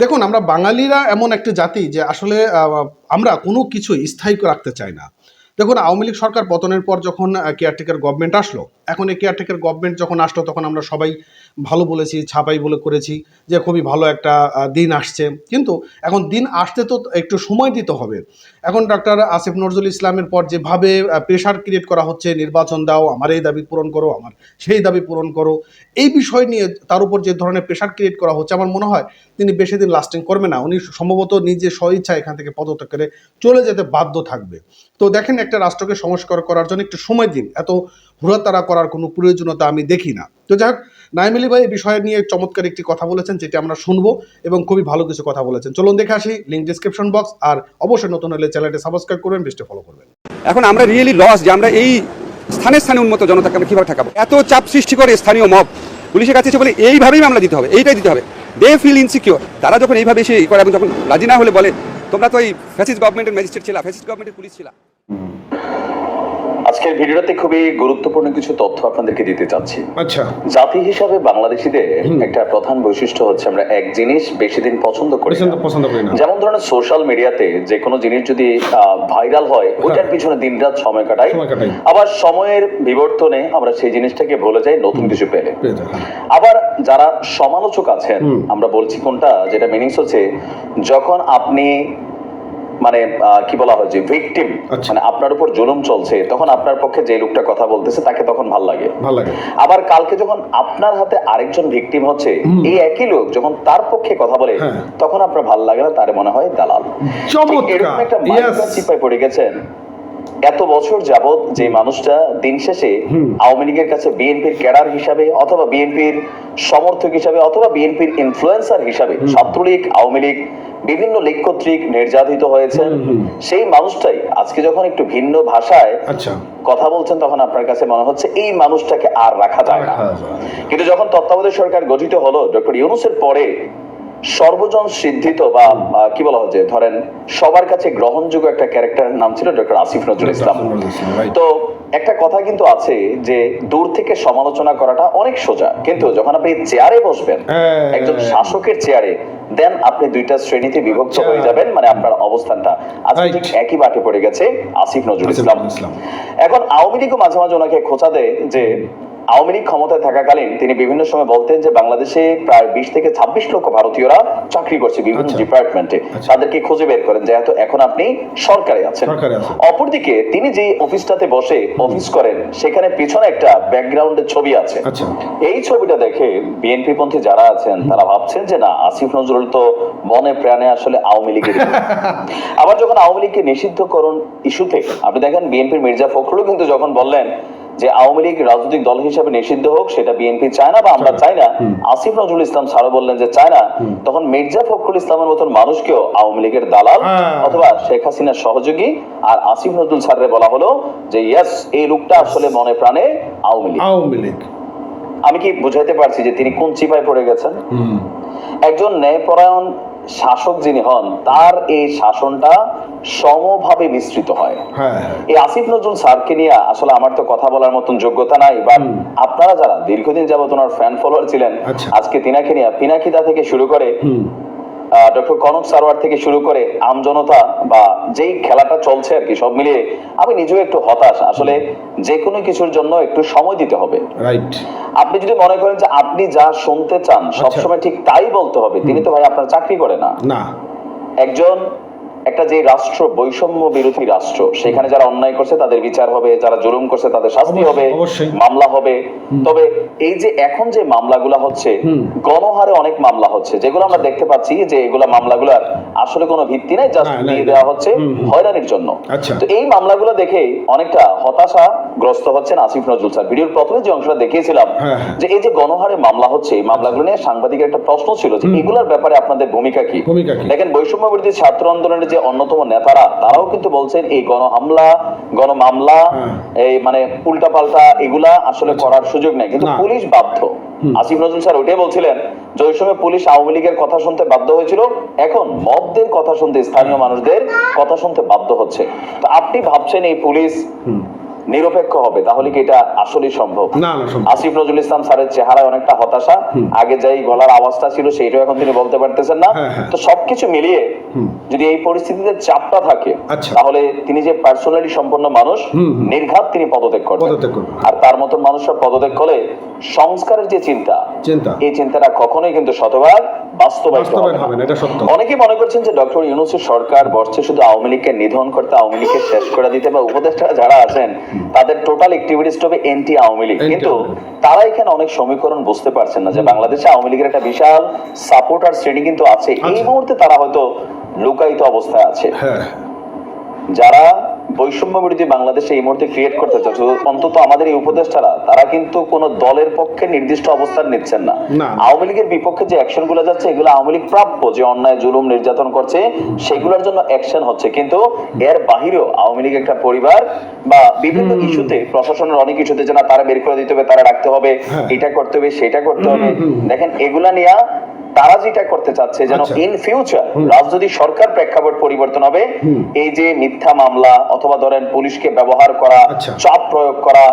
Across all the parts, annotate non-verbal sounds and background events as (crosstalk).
দেখুন, আমরা বাঙালিরা এমন একটা জাতি যে আসলে আমরা কোনো কিছু স্থায়ী রাখতে চাই না। দেখুন, আওয়ামী লীগ সরকার পতনের পর যখন কেয়ারটেকার গভর্নমেন্ট আসলো, এখন এই কেয়ারটেকার গভর্নমেন্ট যখন আসলো, তখন আমরা সবাই ভালো বলেছি, ছাপাই বলে করেছি যে খুবই ভালো একটা দিন আসছে। কিন্তু এখন দিন আসতে তো একটু সময় দিতে হবে। এখন ডক্টর আসিফ নজরুল ইসলামের পর যেভাবে প্রেশার ক্রিয়েট করা হচ্ছে, নির্বাচন দাও, আমার এই দাবি পূরণ করো, আমার সেই দাবি পূরণ করো, এই বিষয় নিয়ে তার উপর যে ধরনের প্রেশার ক্রিয়েট করা হচ্ছে, আমার মনে হয় তিনি বেশি দিন লাস্টিং করবে না। উনি সম্ভবত নিজে স্বইচ্ছা এখান থেকে পদত্যাগ করে চলে যেতে বাধ্য থাকবে। তো দেখেন একটা রাষ্ট্রকে সংস্কার করার জন্য একটু সময় দিন। এত হুড়াতাড়া করার কোনো প্রয়োজনীয়তা আমি দেখি না। তো যাই হোক নাইম আলী ভাই এই বিষয় নিয়ে চমৎকার একটি কথা বলেছেন যেটি আমরা শুনব এবং খুবই ভালো কিছু কথা বলেছেন। চলুন দেখে আসি লিঙ্ক ডিসক্রিপশন বক্স আর অবশ্যই নতুন হলে চ্যানেলটি সাবস্ক্রাইব করবেন বেস্টে ফলো করবেন। এখন আমরা রিয়েলি লস যে আমরা এই স্থানে স্থানে উন্মত জনতাকে আমরা কীভাবে ঠেকাবো? এত চাপ সৃষ্টি করে স্থানীয় মব পুলিশের কাছে এসে বলে এইভাবেই মামলা দিতে হবে এইটাই দিতে হবে। দে ফিল ইনসিকিউর তারা যখন এইভাবে এসে করে এবং যখন রাজি না হলে বলে তোমরা তো এই ফ্যাসিস্ট গভর্নমেন্টের ম্যাজিস্ট্রেট ছিলা ফ্যাসিস্ট গভর্নমেন্টের পুলিশ ছিলা। আজকের ভিডিওতে খুবই গুরুত্বপূর্ণ কিছু তথ্য আপনাদেরকে দিতে চাচ্ছি। আচ্ছা। জাতি হিসাবে বাংলাদেশিদের একটা প্রধান বৈশিষ্ট্য হচ্ছে আমরা এক জিনিস বেশি দিন পছন্দ করি পছন্দ করি না। যেমন ধরনের সোশ্যাল মিডিয়াতে যে কোনো জিনিস যদি ভাইরাল হয় ওইটার পিছনে দিনরাত সময় কাটাই। সময় কাটাই। আবার সময়ের বিবর্তনে আমরা সেই জিনিসটাকে ভুলে যাই নতুন কিছু পেলে। হ্যাঁ। আবার যারা সমালোচক আছেন আমরা বলছি কোনটা যেটা মিনিংস হচ্ছে যখন আপনি মানে কি বলা হয় যে ভিকটিম আচ্ছা। মানে আপনার উপর জুলুম চলছে তখন আপনার পক্ষে যে লোকটা কথা বলতেছে তাকে তখন ভালো লাগে। ভালো লাগে। আবার কালকে যখন আপনার হাতে আরেকজন ভিকটিম হচ্ছে এই একই লোক যখন তার পক্ষে কথা বলে হ্যাঁ। তখন আপনার ভালো লাগে না তার মনে হয় দালাল। এরকম একটা পড়ে গেছেন। এত বছর যাবত যে মানুষটা দিন শেষে আওয়ামী লীগের কাছে বিএনপির ক্যাডার হিসাবে অথবা বিএনপির সমর্থক হিসাবে অথবা বিএনপির ইনফ্লুয়েন্সার হিসাবে ছাত্রলীগ আওয়ামী লীগ বিভিন্ন লীগ কর্তৃক নির্যাতিত হয়েছে সেই মানুষটাই আজকে যখন একটু ভিন্ন ভাষায় আচ্ছা। কথা বলছেন তখন আপনার কাছে মনে হচ্ছে এই মানুষটাকে আর রাখা যায় না। রাখা যায় না। কিন্তু যখন তত্ত্বাবধায়ক সরকার গঠিত হলো ডক্টর ইউনুসের পরে সর্বজন সিদ্ধিত বা কি বলা হচ্ছে ধরেন সবার কাছে গ্রহণযোগ্য একটা ক্যারেক্টারের নাম ছিল ডক্টর আসিফ নজরুল ইসলাম. তো একটা কথা কিন্তু আছে যে দূর থেকে সমালোচনা করাটা অনেক সোজা কিন্তু যখন আপনি চেয়ারে বসবেন হ্যাঁ। একজন শাসকের চেয়ারে দেন আপনি দুইটা শ্রেণীতে বিভক্ত আচ্ছা। হয়ে যাবেন মানে আপনার অবস্থানটা আজকে ঠিক একই বাটে পড়ে গেছে আসিফ নজরুল ইসলাম নজরুল ইসলাম। এখন আওয়ামী লীগও মাঝে মাঝে ওনাকে খোঁচা দেয় যে আওয়ামী লীগ ক্ষমতায় থাকাকালীন তিনি বিভিন্ন সময় বলতেন যে বাংলাদেশে প্রায় বিশ থেকে ছাব্বিশ লক্ষ ভারতীয়রা চাকরি করছে বিভিন্ন আচ্ছা। ডিপার্টমেন্টে আচ্ছা। তাদেরকে খুঁজে বের করেন যেহেতু এখন আপনি সরকারে আছেন। অপরদিকে তিনি যে অফিসটাতে বসে অফিস করেন সেখানে পিছনে একটা ব্যাকগ্রাউন্ডের ছবি আছে। আচ্ছা। এই ছবিটা দেখে বিএনপি পন্থী যারা আছেন তারা ভাবছেন যে না আসিফ নজরুল তো মনে প্রাণে আসলে আওয়ামী লীগের (laughs) আবার যখন আওয়ামী লীগকে নিষিদ্ধকরণ ইস্যুতে আপনি দেখেন বিএনপির মির্জা ফখরুলও কিন্তু যখন বললেন যে আওয়ামী লীগ রাজনৈতিক দল হিসেবে নিষিদ্ধ হোক সেটা বিএনপি চায় না বা আমরা চাই না। আসিফ নজরুল ইসলাম স্যারও বললেন যে চায় না। তখন মির্জা ফখরুল ইসলামের মতন মানুষকেও আওয়ামী লীগের দালাল হ্যাঁ। অথবা শেখ হাসিনার সহযোগী আর আসিফ নজরুল স্যারের বলা হলো যে ইয়েস এই লোকটা আসলে মনে প্রাণে আওয়ামী লীগ। আওয়ামী লীগ। আমি কি বুঝাইতে পারছি যে তিনি কোন চিপায় পড়ে গেছেন? একজন ন্যায়পরায়ণ শাসক যিনি হন তার এই শাসনটা সমভাবে বিস্তৃত হয়। হ্যাঁ। এই আসিফ নজরুল স্যারকে নিয়ে আসলে আমার তো কথা বলার মতন যোগ্যতা নাই বা আপনারা যারা দীর্ঘদিন যাবত ওনার ফ্যান ফলোয়ার ছিলেন আচ্ছা। আজকে তিনাকে নিয়ে পিনাকিদা থেকে শুরু করে ডক্টর কনক সারোয়ার থেকে শুরু করে আমজনতা বা যেই খেলাটা চলছে আর কি সব মিলিয়ে আমি নিজেও একটু হতাশ। আসলে যে কোনো কিছুর জন্য একটু সময় দিতে হবে। রাইট আপনি যদি মনে করেন যে আপনি যা শুনতে চান সবসময় ঠিক তাই বলতে হবে তিনি তো ভাই আপনার চাকরি করে না। না। একজন একটা যে রাষ্ট্র বৈষম্য বিরোধী রাষ্ট্র সেখানে যারা অন্যায় করছে তাদের বিচার হবে যারা জুলুম করছে তাদের শাস্তি হবে মামলা হবে। তবে এই যে এখন যে মামলাগুলা হচ্ছে গণহারে অনেক মামলা হচ্ছে যেগুলো আমরা দেখতে পাচ্ছি যে এগুলা মামলাগুলার আসলে কোনো ভিত্তি নাই জাস্ট দিয়ে দেওয়া হচ্ছে। হয়রানির জন্য। আচ্ছা। তো এই মামলাগুলো দেখে অনেকটা হতাশা গ্রস্ত হচ্ছেন আসিফ নজরুল স্যার। ভিডিওর প্রথমে যে অংশটা দেখিয়েছিলাম হ্যাঁ, হ্যাঁ। যে এই যে গণহারে মামলা হচ্ছে এই মামলাগুলো নিয়ে সাংবাদিকের একটা প্রশ্ন ছিল যে এগুলোর ব্যাপারে আপনাদের ভূমিকা কি? ভূমিকা কি? দেখেন বৈষম্য বিরোধী ছাত্র আন্দোলনের যে অন্যতম নেতারা তারাও কিন্তু বলছেন এই গণ হামলা গণ মামলা হ্যাঁ। এই মানে উল্টা পাল্টা এগুলা আসলে করার সুযোগ নেই। কিন্তু পুলিশ বাধ্য। আসিফ নজরুল স্যার ওইটাই বলছিলেন যে ওই সময় পুলিশ আওয়ামী লীগের কথা শুনতে বাধ্য হয়েছিল এখন মদদের কথা শুনতে স্থানীয় মানুষদের কথা শুনতে বাধ্য হচ্ছে। তো আপনি ভাবছেন এই পুলিশ নিরপেক্ষ হবে তাহলে কি এটা আসলে সম্ভব আসিফ নজরুল ইসলাম স্যারের চেহারায় অনেকটা হতাশা আগে যাই গলার আওয়াজটা ছিল সেইটাও এখন তিনি বলতে পারতেছেন না হ্যাঁ, হ্যাঁ। তো সবকিছু মিলিয়ে যদি এই পরিস্থিতিতে চাপটা থাকে আচ্ছা। তাহলে তিনি যে পার্সোনালি সম্পন্ন মানুষ। নির্ঘাত তিনি পদত্যাগ করবেন পদত্যাগ করবেন। আর তার মতন মানুষরা পদত্যাগ করলে সংস্কারের যে চিন্তা চিন্তা। এই চিন্তাটা কখনোই কিন্তু শতভাগ বাস্তবায়িত হবে না। এটা সত্য। অনেকে মনে করছেন যে ডক্টর ইউনুসের সরকার বসছে শুধু আওয়ামী লীগকে নিধন করতে আওয়ামী লীগকে শেষ করে দিতে বা উপদেষ্টারা যারা আছেন তাদের টোটাল অ্যাক্টিভিটিস হবে এন্টি আওয়ামী লীগ। কিন্তু তারা এখানে অনেক সমীকরণ বুঝতে পারছেন না যে বাংলাদেশে আওয়ামী লীগের একটা বিশাল সাপোর্টার শ্রেণি কিন্তু আছে। এই মুহূর্তে তারা হয়তো লুকায়িত অবস্থায় আছে। হ্যাঁ। যারা বৈষম্য বিরোধী বাংলাদেশে এই মুহূর্তে ক্রিয়েট করতে চাচ্ছে অন্তত আমাদের এই উপদেষ্টারা তারা কিন্তু কোন দলের পক্ষে নির্দিষ্ট অবস্থান নিচ্ছেন না। আওয়ামী লীগের বিপক্ষে যে অ্যাকশনগুলো যাচ্ছে এগুলো আওয়ামী লীগ প্রাপ্য যে অন্যায় জুলুম নির্যাতন করছে সেগুলোর জন্য অ্যাকশন হচ্ছে কিন্তু এর বাহিরেও আওয়ামী লীগ একটা পরিবার বা বিভিন্ন ইস্যুতে প্রশাসনের অনেক ইস্যুতে যে না তারা বের করে দিতে হবে তারা রাখতে হবে হ্যাঁ। এটা করতে হবে সেটা করতে হবে। দেখেন এগুলা নিয়ে তারা যেটা করতে চাচ্ছে যেন আচ্ছা। ইন ফিউচার রাজনৈতিক সরকার প্রেক্ষাপট পরিবর্তন হবে। এই যে মিথ্যা মামলা অথবা ধরেন পুলিশকে ব্যবহার করা আচ্ছা। চাপ প্রয়োগ করা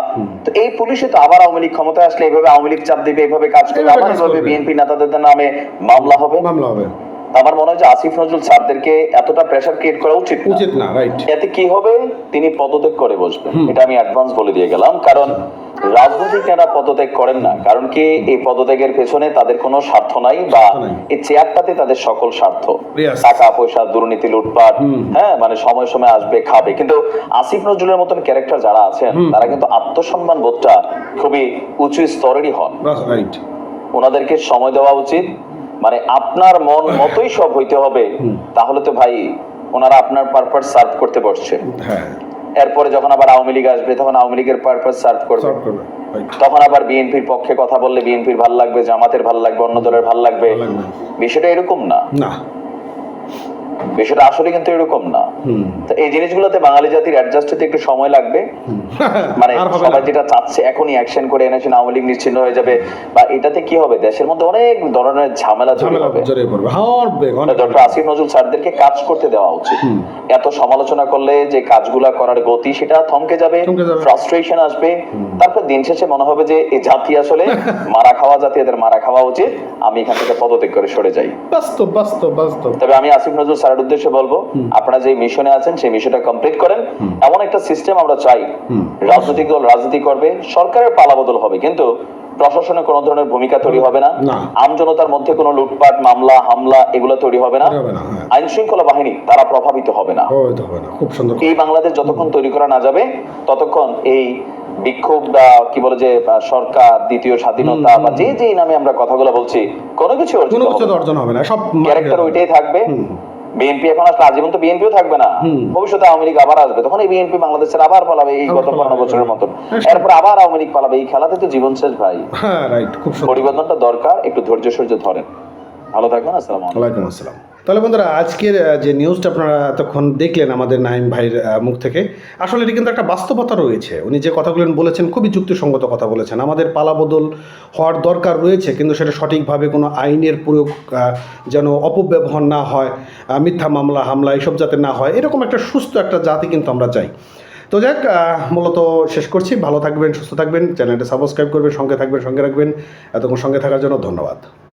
তো এই পুলিশে তো আবার আওয়ামী লীগ ক্ষমতায় আসলে এইভাবে আওয়ামী লীগ চাপ দিবে এইভাবে কাজ করবে আবার এইভাবে বিএনপি নেতাদের নামে মামলা হবে। মামলা হবে। আমার মনে হয় যে আসিফ নজরুল স্যারদেরকে এতটা প্রেশার ক্রিয়েট করা উচিত। উচিত না রাইট এতে কি হবে? তিনি পদত্যাগ করে বসবেন। এটা আমি অ্যাডভান্স বলে দিয়ে গেলাম। কারণ রাজনৈতিক নেতা পদত্যাগ করেন না কারণ কি এই পদত্যাগের পেছনে তাদের কোনো স্বার্থ নাই বা এই চেয়ারটাতে তাদের সকল স্বার্থ। টাকা পয়সা দুর্নীতি লুটপাট হ্যাঁ মানে সময় সময় আসবে খাবে। কিন্তু আসিফ নজরুলের মতন ক্যারেক্টার যারা আছেন তারা কিন্তু আত্মসম্মান বোধটা খুবই উঁচু স্তরেরই হন। ওনাদেরকে সময় দেওয়া উচিত। মানে আপনার মন মতোই সব হইতে হবে। তাহলে তো ভাই ওনারা আপনার পারপাস সার্ভ করতে বসছে। হ্যাঁ। এরপরে যখন আবার আওয়ামী লীগ আসবে তখন আওয়ামী লীগের পারপাস সার্ভ করবে। তখন আবার বিএনপির পক্ষে কথা বললে বিএনপির ভালো লাগবে জামাতের ভালো লাগবে অন্য দলের ভালো লাগবে। বিষয়টা এরকম না। না। বিষয়টা আসলে কিন্তু এরকম না। তো এই জিনিসগুলোতে বাঙালি জাতির অ্যাডজাস্ট হতে একটু সময় লাগবে। মানে (laughs) সবাই যেটা চাচ্ছে এখনই অ্যাকশন করে এনেছে আওয়ামী লীগ নিশ্চিন্ন হয়ে যাবে বা এটাতে কি হবে? দেশের মধ্যে অনেক ধরনের ঝামেলা জড়িয়ে পড়বে। ডক্টর আসিফ নজরুল স্যারদেরকে কাজ করতে দেওয়া উচিত। এত সমালোচনা করলে যে কাজগুলা করার গতি সেটা থমকে যাবে থমকে যাবে। ফ্রাস্ট্রেশন আসবে। তারপর দিন শেষে মনে হবে যে এই জাতি আসলে (laughs) মারা খাওয়া জাতি এদের মারা খাওয়া উচিত। আমি এখান থেকে পদত্যাগ করে সরে যাই। বাস্তব বাস্তব বাস্তব। তবে আমি আসিফ নজরুল স্যারের উদ্দেশ্যে বলব আপনারা যে মিশনে আছেন সেই মিশনটা কমপ্লিট করেন। এমন একটা সিস্টেম আমরা চাই রাজনৈতিক দল রাজনীতি করবে সরকারের পালাবদল হবে কিন্তু প্রশাসনে কোনো ধরনের ভূমিকা তৈরি হবে না। আম জনতার মধ্যে কোনো লুটপাট মামলা হামলা এগুলো তৈরি হবে না হ্যাঁ। আইন শৃঙ্খলা বাহিনী তারা প্রভাবিত হবে না। এই বাংলাদেশ যতক্ষণ তৈরি করা না যাবে ততক্ষণ এই বিক্ষোভ বা কি বলে যে সরকার দ্বিতীয় স্বাধীনতা বা যে যে নামে আমরা কথাগুলো বলছি কোনো কিছু। অর্জন হবে না সব ক্যারেক্টার ওইটাই থাকবে। বিএনপি এখন আসলে আজীবন তো বিএনপিও থাকবে না। ভবিষ্যতে আওয়ামী লীগ আবার আসবে। তখন এই বিএনপি বাংলাদেশের আবার পালাবে এই গত পনেরো বছরের মতো মতন। হ্যাঁ, এরপর আবার আওয়ামী লীগ পালাবে। এই খেলাতে তো জীবন শেষ ভাই। হ্যাঁ পরিবর্তনটা দরকার। একটু ধৈর্য সহ্য ধরেন। ভালো থাকবেন আসসালাম আলাইকুম। আসসালাম। তাহলে বন্ধুরা, আজকের যে নিউজটা আপনারা এতক্ষণ দেখলেন আমাদের নাইম ভাইয়ের মুখ থেকে, আসলে এটি কিন্তু একটা বাস্তবতা রয়েছে। উনি যে কথাগুলো বলেছেন খুবই যুক্তিসঙ্গত কথা বলেছেন। আমাদের পালাবদল হওয়ার দরকার রয়েছে, কিন্তু সেটা সঠিকভাবে কোনো আইনের প্রয়োগ যেন অপব্যবহার না হয় মিথ্যা মামলা, হামলা, এসব যাতে না হয়, এরকম একটা সুস্থ একটা জাতি কিন্তু আমরা চাই। তো যাক মূলত শেষ করছি। ভালো থাকবেন, সুস্থ থাকবেন, চ্যানেলটা সাবস্ক্রাইব করবেন, সঙ্গে থাকবেন, সঙ্গে রাখবেন। এতক্ষণ সঙ্গে থাকার জন্য ধন্যবাদ।